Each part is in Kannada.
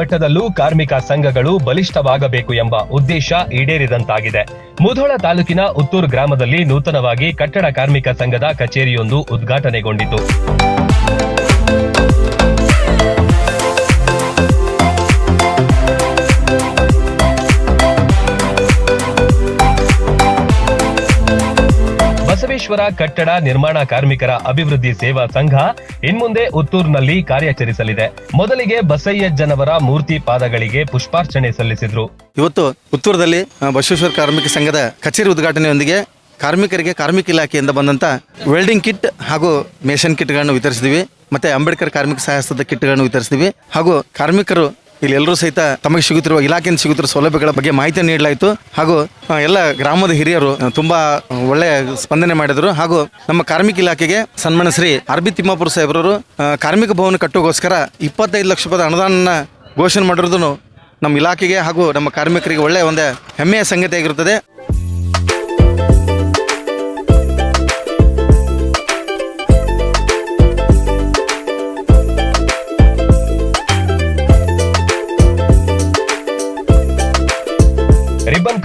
ಮಟ್ಟದಲ್ಲೂ ಕಾರ್ಮಿಕ ಸಂಘಗಳು ಬಲಿಷ್ಠವಾಗಬೇಕು ಎಂಬ ಉದ್ದೇಶ ಈಡೇರಿದಂತಾಗಿದೆ. ಮುಧೋಳ ತಾಲೂಕಿನ ಉತ್ತೂರು ಗ್ರಾಮದಲ್ಲಿ ನೂತನವಾಗಿ ಕಟ್ಟಡ ಕಾರ್ಮಿಕ ಸಂಘದ ಕಚೇರಿಯೊಂದು ಉದ್ಘಾಟನೆಗೊಂಡಿತು. ಬಸವೇಶ್ವರ ಕಟ್ಟಡ ನಿರ್ಮಾಣ ಕಾರ್ಮಿಕರ ಅಭಿವೃದ್ಧಿ ಸೇವಾ ಸಂಘ ಇನ್ಮುಂದೆ ಉತ್ತೂರಿನಲ್ಲಿ ಕಾರ್ಯಾಚರಿಸಲಿದೆ. ಮೊದಲಿಗೆ ಬಸಯ್ಯಜ್ಜನವರ ಮೂರ್ತಿ ಪಾದಗಳಿಗೆ ಪುಷ್ಪಾರ್ಚನೆ ಸಲ್ಲಿಸಿದ್ರು. ಇವತ್ತು ಉತ್ತೂರದಲ್ಲಿ ಬಸವೇಶ್ವರ ಕಾರ್ಮಿಕ ಸಂಘದ ಕಚೇರಿ ಉದ್ಘಾಟನೆಯೊಂದಿಗೆ ಕಾರ್ಮಿಕರಿಗೆ ಕಾರ್ಮಿಕ ಇಲಾಖೆಯಿಂದ ಬಂದಂತ ವೆಲ್ಡಿಂಗ್ ಕಿಟ್ ಹಾಗೂ ಮೇಷನ್ ಕಿಟ್ಗಳನ್ನು ವಿತರಿಸಿದ್ವಿ. ಮತ್ತೆ ಅಂಬೇಡ್ಕರ್ ಕಾರ್ಮಿಕ ಸಹಾಯಸ್ತದ ಕಿಟ್ಗಳನ್ನು ವಿತರಿಸಿದ್ವಿ. ಹಾಗೂ ಕಾರ್ಮಿಕರು ಇಲ್ಲಿ ಎಲ್ಲರೂ ಸಹಿತ ತಮಗೆ ಸಿಗುತ್ತಿರುವ ಇಲಾಖೆಯಿಂದ ಸಿಗುತ್ತಿರುವ ಸೌಲಭ್ಯಗಳ ಬಗ್ಗೆ ಮಾಹಿತಿ ನೀಡಲಾಯಿತು. ಹಾಗೂ ಎಲ್ಲ ಗ್ರಾಮದ ಹಿರಿಯರು ತುಂಬಾ ಒಳ್ಳೆಯ ಸ್ಪಂದನೆ ಮಾಡಿದರು. ಹಾಗೂ, ನಮ್ಮ ಕಾರ್ಮಿಕ ಇಲಾಖೆಗೆ ಸನ್ಮಾನ ಶ್ರೀ ಆರ್ ಬಿ ತಿಮ್ಮಾಪುರ ಸಾಹೇಬರವರು ಕಾರ್ಮಿಕ ಭವನ ಕಟ್ಟೋಗೋಸ್ಕರ ಇಪ್ಪತ್ತೈದು ಲಕ್ಷ ರೂಪಾಯಿ ಅನುದಾನ ಘೋಷಣೆ ಮಾಡಿರೋದನ್ನು ನಮ್ಮ ಇಲಾಖೆಗೆ ಹಾಗೂ ನಮ್ಮ ಕಾರ್ಮಿಕರಿಗೆ ಒಳ್ಳೆಯ ಒಂದು ಹೆಮ್ಮೆಯ ಸಂಗತಿಯಾಗಿರುತ್ತದೆ.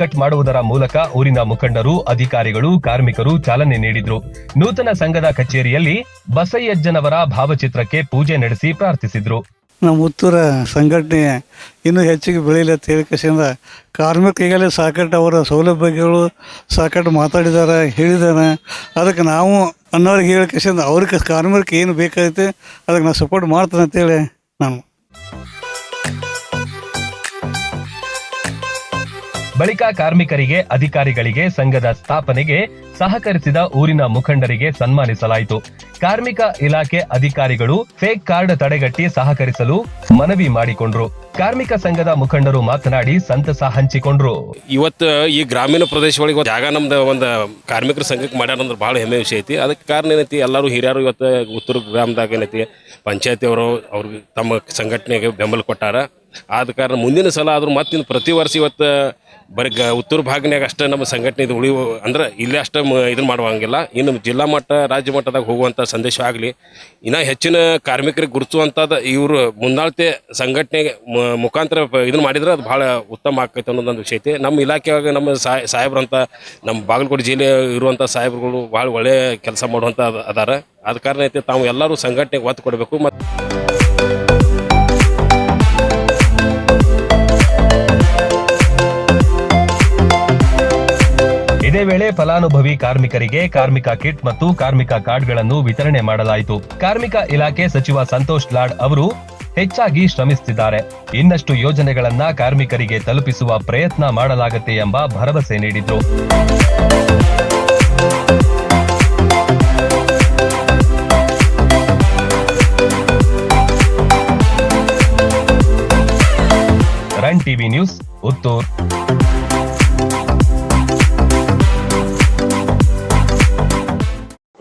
ಕಟ್ ಮಾಡುವುದರ ಮೂಲಕ ಊರಿನ ಮುಖಂಡರು, ಅಧಿಕಾರಿಗಳು, ಕಾರ್ಮಿಕರು ಚಾಲನೆ ನೀಡಿದ್ರು. ನೂತನ ಸಂಘದ ಕಚೇರಿಯಲ್ಲಿ ಬಸಯ್ಯಜ್ಜನವರ ಭಾವಚಿತ್ರಕ್ಕೆ ಪೂಜೆ ನಡೆಸಿ ಪ್ರಾರ್ಥಿಸಿದ್ರು. ನಮ್ಮ ಉತ್ತರ ಸಂಘಟನೆ ಇನ್ನೂ ಹೆಚ್ಚಿಗೆ ಬೆಳೀಲಿ ಅಂತ ಕಾರ್ಮಿಕ ಈಗಲೇ ಸಾಕಷ್ಟು ಅವರ ಸೌಲಭ್ಯಗಳು ಸಾಕಷ್ಟು ಮಾತಾಡಿದ್ದಾರೆ, ಹೇಳಿದ್ದಾರೆ. ಅದಕ್ಕೆ ನಾವು ಅನ್ನೋರಿಗೆ ಹೇಳಿಕೆಸಿಂದ ಅವ್ರಿಗೆ ಕಾರ್ಮಿಕ ಏನು ಬೇಕಾಗುತ್ತೆ ಅದಕ್ಕೆ ನಾವು ಸಪೋರ್ಟ್ ಮಾಡ್ತೇನೆ ಅಂತೇಳಿ ನಾನು ಬಳಿಕ ಕಾರ್ಮಿಕರಿಗೆ, ಅಧಿಕಾರಿಗಳಿಗೆ, ಸಂಘದ ಸ್ಥಾಪನೆಗೆ ಸಹಕರಿಸಿದ ಊರಿನ ಮುಖಂಡರಿಗೆ ಸನ್ಮಾನಿಸಲಾಯಿತು. ಕಾರ್ಮಿಕ ಇಲಾಖೆ ಅಧಿಕಾರಿಗಳು ಫೇಕ್ ಕಾರ್ಡ್ ತಡೆಗಟ್ಟಿ ಸಹಕರಿಸಲು ಮನವಿ ಮಾಡಿಕೊಂಡ್ರು. ಕಾರ್ಮಿಕ ಸಂಘದ ಮುಖಂಡರು ಮಾತನಾಡಿ ಸಂತಸ ಹಂಚಿಕೊಂಡ್ರು. ಇವತ್ತು ಈ ಗ್ರಾಮೀಣ ಪ್ರದೇಶ ಒಳಗೆ ಜಾಗ ನಮ್ದು ಒಂದು ಕಾರ್ಮಿಕರ ಸಂಘಕ್ಕೆ ಮಾಡ್ಯಾರ ಅಂದ್ರೆ ಬಹಳ ಹೆಮ್ಮೆ ವಿಷಯ ಐತಿ. ಅದಕ್ಕೆ ಕಾರಣ ಏನೈತಿ? ಎಲ್ಲರೂ ಹಿರಿಯರು ಇವತ್ತು ಉತ್ತರ ಗ್ರಾಮದಾಗ ಏನೈತಿ? ಪಂಚಾಯತಿಯವರು ಅವ್ರಿಗೆ ತಮ್ಮ ಸಂಘಟನೆಗೆ ಬೆಂಬಲ ಕೊಟ್ಟಾರ. ಆದ ಕಾರಣ ಮುಂದಿನ ಸಲ ಆದರೂ ಮತ್ತಿನ ಪ್ರತಿ ವರ್ಷ ಇವತ್ತು ಬರೀ ಗ ಉತ್ತರ ಭಾಗನ್ಯಾಗ ಅಷ್ಟೇ ನಮ್ಮ ಸಂಘಟನೆ ಇದು ಉಳಿಯುವ ಅಂದ್ರೆ ಇಲ್ಲೇ ಅಷ್ಟೇ ಇದನ್ನು ಮಾಡುವಂಗಿಲ್ಲ. ಇನ್ನು ಜಿಲ್ಲಾ ಮಟ್ಟ, ರಾಜ್ಯ ಮಟ್ಟದಾಗ ಹೋಗುವಂಥ ಸಂದೇಶ ಆಗಲಿ. ಇನ್ನೂ ಹೆಚ್ಚಿನ ಕಾರ್ಮಿಕರಿಗೆ ಗುರುತಿಸುವಂಥದ್ದು ಇವರು ಮುಂದಾಳ್ತೆ ಸಂಘಟನೆಗೆ ಮುಖಾಂತರ ಇದನ್ನು ಮಾಡಿದ್ರೆ ಅದು ಭಾಳ ಉತ್ತಮ ಆಗ್ತೈತೆ ಅನ್ನೋದೊಂದು ವಿಷಯ ಐತಿ. ನಮ್ಮ ಇಲಾಖೆಯಾಗ ನಮ್ಮ ಸಾಯ್ ಸಾಹೇಬ್ರಂತ ನಮ್ಮ ಬಾಗಲಕೋಟೆ ಜಿಲ್ಲೆ ಇರುವಂಥ ಸಾಹೇಬ್ರುಗಳು ಭಾಳ ಒಳ್ಳೆಯ ಕೆಲಸ ಮಾಡುವಂಥ ಅದ- ಅದಾರ. ಆದ ಕಾರಣ ಐತೆ, ತಾವು ಎಲ್ಲರೂ ಸಂಘಟನೆಗೆ ಒತ್ತು ಕೊಡಬೇಕು. ಮತ್ತು ಇದೇ ವೇಳೆ ಫಲಾನುಭವಿ ಕಾರ್ಮಿಕರಿಗೆ ಕಾರ್ಮಿಕ ಕಿಟ್ ಮತ್ತು ಕಾರ್ಮಿಕ ಕಾರ್ಡ್ಗಳನ್ನು ವಿತರಣೆ ಮಾಡಲಾಯಿತು. ಕಾರ್ಮಿಕ ಇಲಾಖೆ ಸಚಿವ ಸಂತೋಷ್ ಲಾಡ್ ಅವರು ಹೆಚ್ಚಾಗಿ ಶ್ರಮಿಸುತ್ತಿದ್ದಾರೆ ಇನ್ನಷ್ಟು ಯೋಜನೆಗಳನ್ನ ಕಾರ್ಮಿಕರಿಗೆ ತಲುಪಿಸುವ ಪ್ರಯತ್ನ ಮಾಡಲಾಗುತ್ತೆ ಎಂಬ ಭರವಸೆ ನೀಡಿದ್ರು. Run TV news, Uttur.